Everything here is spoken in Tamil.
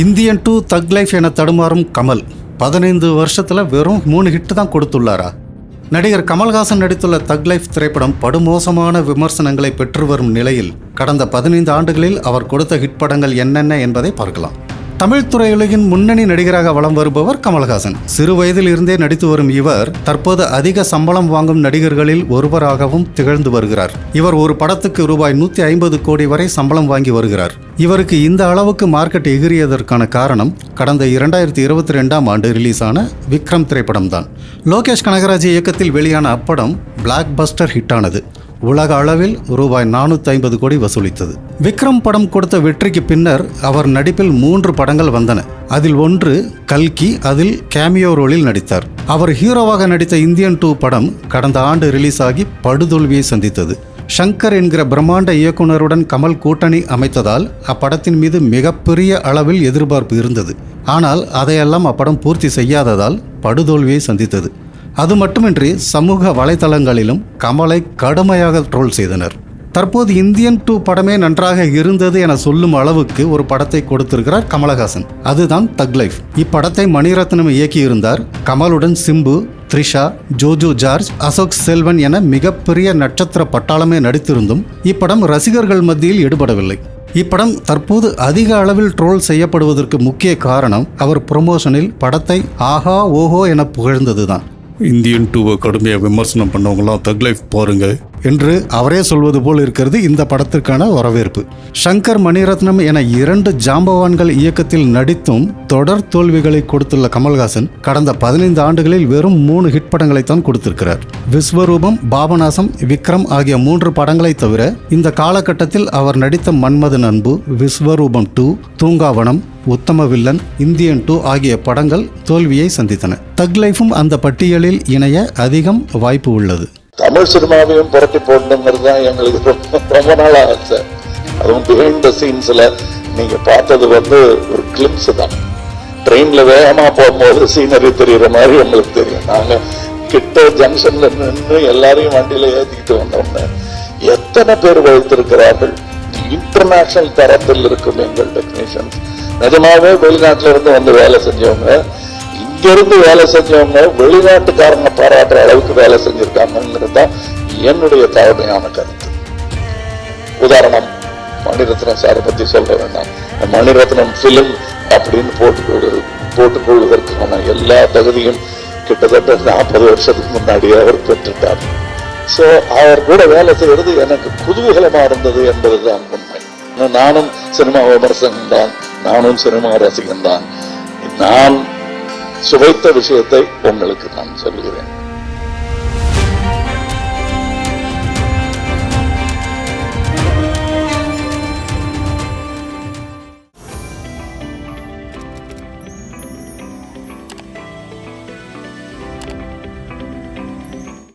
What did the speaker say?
இந்தியன் டூ தக் லைஃப் என தடுமாறும் கமல் பதினைந்து வருஷத்தில் வெறும் மூணு ஹிட் தான் கொடுத்துள்ளாரா? நடிகர் கமல்ஹாசன் நடித்துள்ள தக் லைஃப் திரைப்படம் படுமோசமான விமர்சனங்களை பெற்று வரும் நிலையில் கடந்த பதினைந்து ஆண்டுகளில் அவர் கொடுத்த ஹிட் படங்கள் என்னென்ன என்பதை பார்க்கலாம். தமிழ் திரையுலகின் முன்னணி நடிகராக வலம் வருபவர் கமல்ஹாசன். சிறு வயதில் இருந்தே நடித்து வரும் இவர் தற்போது அதிக சம்பளம் வாங்கும் நடிகர்களில் ஒருவராகவும் திகழ்ந்து வருகிறார். இவர் ஒரு படத்துக்கு ரூபாய் நூற்றி ஐம்பது கோடி வரை சம்பளம் வாங்கி வருகிறார். இவருக்கு இந்த அளவுக்கு மார்க்கெட் எகிரியதற்கான காரணம் கடந்த இரண்டாயிரத்தி இருபத்தி ரெண்டாம் ஆண்டு ரிலீஸான விக்ரம் திரைப்படம் தான் லோகேஷ் கனகராஜ் இயக்கத்தில் வெளியான அப்படம் பிளாக் பஸ்டர் ஹிட்டானது. உலக அளவில் ரூபாய் நானூற்றி ஐம்பது கோடி வசூலித்தது. விக்ரம் படம் கொடுத்த வெற்றிக்கு பின்னர் அவர் நடிப்பில் மூன்று படங்கள் வந்தன. அதில் ஒன்று கல்கி அதில் கேமியோ ரோலில் நடித்தார். அவர் ஹீரோவாக நடித்த இந்தியன் டூ படம் கடந்த ஆண்டு ரிலீஸ் ஆகி படுதோல்வியை சந்தித்தது. ஷங்கர் என்கிற பிரம்மாண்ட இயக்குனருடன் கமல் கூட்டணி அமைத்ததால் அப்படத்தின் மீது மிகப்பெரிய அளவில் எதிர்பார்ப்பு இருந்தது. ஆனால் அதையெல்லாம் அப்படம் பூர்த்தி செய்யாததால் படுதோல்வியை சந்தித்தது. அது மட்டுமின்றி சமூக வலைதளங்களிலும் கமலை கடுமையாக ட்ரோல் செய்தனர். தற்போது இந்தியன் டூ படமே நன்றாக இருந்தது என சொல்லும் அளவுக்கு ஒரு படத்தை கொடுத்திருக்கிறார் கமலஹாசன். அதுதான் தக் லைஃப் இப்படத்தை மணிரத்னம் இயக்கியிருந்தார் கமலுடன் சிம்பு த்ரிஷா ஜோஜோ ஜார்ஜ் அசோக் செல்வன் என மிகப்பெரிய நட்சத்திர பட்டாளமே நடித்திருந்தும் இப்படம் ரசிகர்கள் மத்தியில் ஈடுபடவில்லை. இப்படம் தற்போது அதிக அளவில் ட்ரோல் செய்யப்படுவதற்கு முக்கிய காரணம் அவர் ப்ரொமோஷனில் படத்தை ஆஹா ஓஹோ என புகழ்ந்ததுதான். இந்தியன் டூவை கடுமையாக விமர்சனம் பண்ணவங்களாம் தக் லைஃப் பாருங்க என்று அவரே சொல்வது போல் இருக்கிறது இந்த படத்திற்கான வரவேற்பு. ஷங்கர் மணிரத்னம் என இரண்டு ஜாம்பவான்கள் இயக்கத்தில் நடித்தும் தொடர் தோல்விகளை கொடுத்துள்ள கமல்ஹாசன் கடந்த பதினைந்து ஆண்டுகளில் வெறும் மூணு ஹிட் படங்களை தான் கொடுத்திருக்கிறார். விஸ்வரூபம் பாபநாசம் விக்ரம் ஆகிய மூன்று படங்களை தவிர இந்த காலகட்டத்தில் அவர் நடித்த மன்மதன் அன்பு விஸ்வரூபம் டூ தூங்காவனம் உத்தம வில்லன் இந்தியன் டூ ஆகிய படங்கள் தோல்வியை சந்தித்தன. தக் லைஃபும் அந்த பட்டியலில் இணைய அதிகம் வாய்ப்பு உள்ளது. தமிழ் சினிமாவையும் புரட்டி போடணுங்கிறது தான் எங்களுக்கு ரொம்ப ரொம்ப நாள் ஆசை. அதுவும் பிஹைண்ட் த சீன்ஸில் நீங்கள் பார்த்தது வந்து ஒரு கிளிம்ஸ் தான். ட்ரெயினில் வேகமாக போகும்போது சீனரி தெரியுற மாதிரி எங்களுக்கு தெரியும். நாங்கள் கிட்ட ஜங்ஷன்ல நின்று எல்லாரையும் வண்டியில ஏற்றிக்கிட்டு வந்தோம்னு. எத்தனை பேர் வைத்திருக்கிறார்கள்? இன்டர்நேஷனல் தரத்தில் இருக்கும் எங்கள் டெக்னீஷியன்ஸ் நிஜமாவே வெளிநாட்டில இருந்து வந்து வேலை செஞ்சவங்க இங்கிருந்து வேலை செஞ்சவங்க வெளிநாட்டுக்காரங்க பாராட்டுற அளவுக்கு வேலை செஞ்சிருக்காங்கிறது தான் என்னுடைய தாழ்மையான கருத்து. உதாரணம் மணிரத்னம் சாரை பத்தி சொல்ல வேண்டாம். மணிரத்னம் பிலிம் அப்படின்னு போட்டு போட்டுக்கொள்வதற்கான எல்லா தகுதியும் கிட்டத்தட்ட நாற்பது வருஷத்துக்கு முன்னாடி அவர் பெற்றுட்டார். ஸோ அவர் கூட வேலை செய்யறது எனக்கு குதூகலமாக இருந்தது என்பதுதான் உண்மை. நானும் சினிமா விமர்சனம் தான். நானும் சினிமா ரசிகன் தான் நான் சுவைத்த விஷயத்தை உங்களுக்கு நான் சொல்கிறேன்.